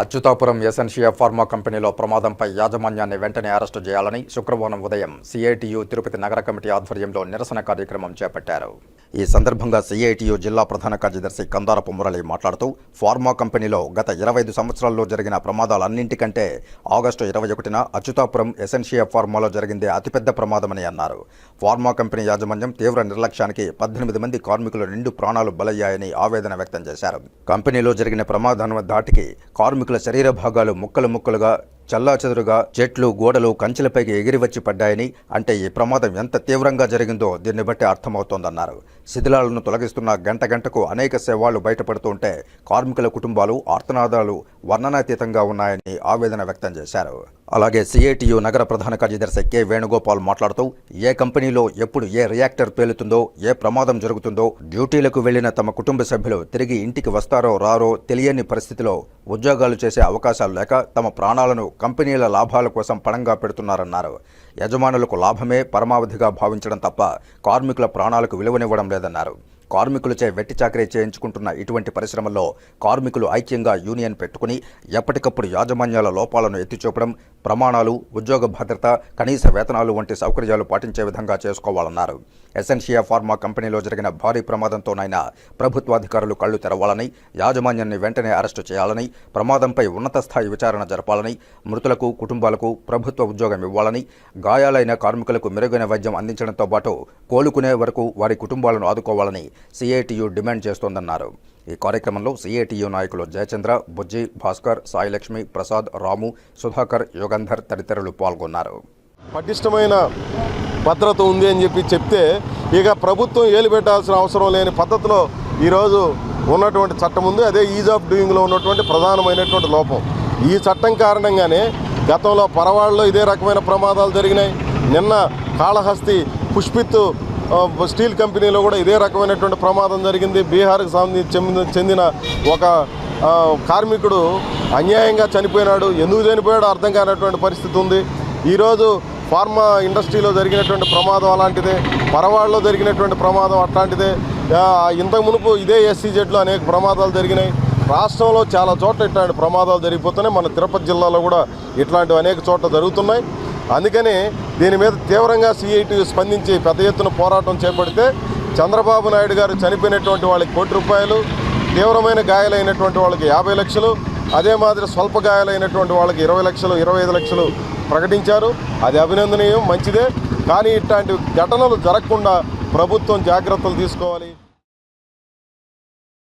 Atchutapuram Essentia pharma కంపెనీలో ప్రమాదంపై యాజమాన్యాన్ని వెంటనే అరెస్టు చేయాలని శుక్రవారం ఉదయం సిఐటియు తిరుపతి నగర కమిటీ ఆధ్వర్యంలో నిరసన కార్యక్రమం చేపట్టారు. ఈ సందర్భంగా సిఐటియు జిల్లా ప్రధాన కార్యదర్శి కందారపు మురళి మాట్లాడుతూ ఫార్మా కంపెనీలో గత ఇరవై ఐదు సంవత్సరాల్లో జరిగిన ప్రమాదాలన్నింటికంటే ఆగస్టు ఇరవై ఒకటిన అచ్యుతాపురం ఎసెన్షియా ఫార్మాలో జరిగిందే అతిపెద్ద ప్రమాదమని అన్నారు. ఫార్మా కంపెనీ యాజమాన్యం తీవ్ర నిర్లక్ష్యానికి పద్దెనిమిది మంది కార్మికులు నిండు ప్రాణాలు బలయ్యాయని ఆవేదన వ్యక్తం చేశారు. కంపెనీలో జరిగిన ప్రమాదం ధాటికి కార్మికులు శరీర భాగాలు ముక్కలు ముక్కలుగా చల్లాచెదురుగా చెట్లు గోడలు కంచెలపైకి ఎగిరివచ్చి పడ్డాయని అంటే ఈ ప్రమాదం ఎంత తీవ్రంగా జరిగిందో దీన్ని బట్టి అర్థమవుతోందన్నారు. శిథిలాలను తొలగిస్తున్న గంట గంటకు అనేక సేవలు బయటపడుతుంటే కార్మికుల కుటుంబాలు ఆర్తనాదాలు వర్ణనాతీతంగా ఉన్నాయని ఆవేదన వ్యక్తం చేశారు. అలాగే సిఐటియు నగర ప్రధాన కార్యదర్శి కె వేణుగోపాల్ మాట్లాడుతూ ఏ కంపెనీలో ఎప్పుడు ఏ రియాక్టర్ పేలుతుందో ఏ ప్రమాదం జరుగుతుందో డ్యూటీలకు వెళ్ళిన తమ కుటుంబ సభ్యులు తిరిగి ఇంటికి వస్తారో రారో తెలియని పరిస్థితిలో ఉద్యోగాలు చేసే అవకాశాలు లేక తమ ప్రాణాలను కంపెనీల లాభాల కోసం పణంగా పెడుతున్నారన్నారు. యజమానులకు లాభమే పరమావధిగా భావించడం తప్ప కార్మికుల ప్రాణాలకు విలువనివ్వడం లేదన్నారు. కార్మికులచే వెట్టి చాకరీ చేయించుకుంటున్న ఇటువంటి పరిశ్రమల్లో కార్మికులు ఐక్యంగా యూనియన్ పెట్టుకుని ఎప్పటికప్పుడు యాజమాన్యాల లోపాలను ఎత్తిచూపడం ప్రమాణాలు ఉద్యోగ భద్రత కనీస వేతనాలు వంటి సౌకర్యాలు పాటించే విధంగా చేసుకోవాలన్నారు. ఎసెన్షియా ఫార్మా కంపెనీలో జరిగిన భారీ ప్రమాదంతోనైనా ప్రభుత్వాధికారులు కళ్ళు తెరవాలని యాజమాన్యాన్ని వెంటనే అరెస్టు చేయాలని ప్రమాదంపై ఉన్నత స్థాయి విచారణ జరపాలని మృతులకు కుటుంబాలకు ప్రభుత్వ ఉద్యోగం ఇవ్వాలని గాయాలైన కార్మికులకు మెరుగైన వైద్యం అందించడంతో పాటు కోలుకునే వరకు వారి కుటుంబాలను ఆదుకోవాలని సిఐటియు డిమాండ్ చేస్తోందన్నారు. ఈ కార్యక్రమంలో సిఐటియు నాయకులు జయచంద్ర బుజ్జి భాస్కర్ సాయిలక్ష్మి ప్రసాద్ రాము సుధాకర్ యుగంధర్ తదితరులు పాల్గొన్నారు. పటిష్టమైన భద్రత ఉంది అని చెప్పి చెప్తే ఇక ప్రభుత్వం ఏలు పెట్టాల్సిన అవసరం లేని పద్ధతిలో ఈరోజు ఉన్నటువంటి చట్టం ఉంది. అదే ఈజ్ ఆఫ్ డూయింగ్లో ఉన్నటువంటి ప్రధానమైనటువంటి లోపం. ఈ చట్టం కారణంగానే గతంలో పరవాళ్ళలో ఇదే రకమైన ప్రమాదాలు జరిగినాయి. నిన్న కాళహస్తి పుష్పిత్ స్టీల్ కంపెనీలో కూడా ఇదే రకమైనటువంటి ప్రమాదం జరిగింది. బీహార్కి సంబంధించి చెందిన- చెందిన ఒక కార్మికుడు అన్యాయంగా చనిపోయినాడు. ఎందుకు చనిపోయాడో అర్థం కానటువంటి పరిస్థితి ఉంది. ఈరోజు ఫార్మా ఇండస్ట్రీలో జరిగినటువంటి ప్రమాదం అలాంటిదే. పరవాడలో జరిగినటువంటి ప్రమాదం అట్లాంటిదే. ఇంతకు మునుపు ఇదే ఎస్సీజెడ్లో అనేక ప్రమాదాలు జరిగినాయి. రాష్ట్రంలో చాలా చోట్ల ఇట్లాంటి ప్రమాదాలు జరిగిపోతున్నాయి. మన తిరుపతి జిల్లాలో కూడా ఇట్లాంటివి అనేక చోట్ల జరుగుతున్నాయి. అందుకని దీని మీద తీవ్రంగా సిఐటి స్పందించి పెద్ద ఎత్తున పోరాటం చేపడితే చంద్రబాబు నాయుడు గారు చనిపోయినటువంటి వాళ్ళకి కోటి రూపాయలు తీవ్రమైన గాయాలైనటువంటి వాళ్ళకి యాభై లక్షలు అదే మాదిరి స్వల్ప గాయాలైనటువంటి వాళ్ళకి ఇరవై లక్షలు ఇరవై ఐదు లక్షలు ప్రకటించారు. అది అభినందనీయం మంచిదే. కానీ ఇట్లాంటి ఘటనలు జరగకుండా ప్రభుత్వం జాగ్రత్తలు తీసుకోవాలి.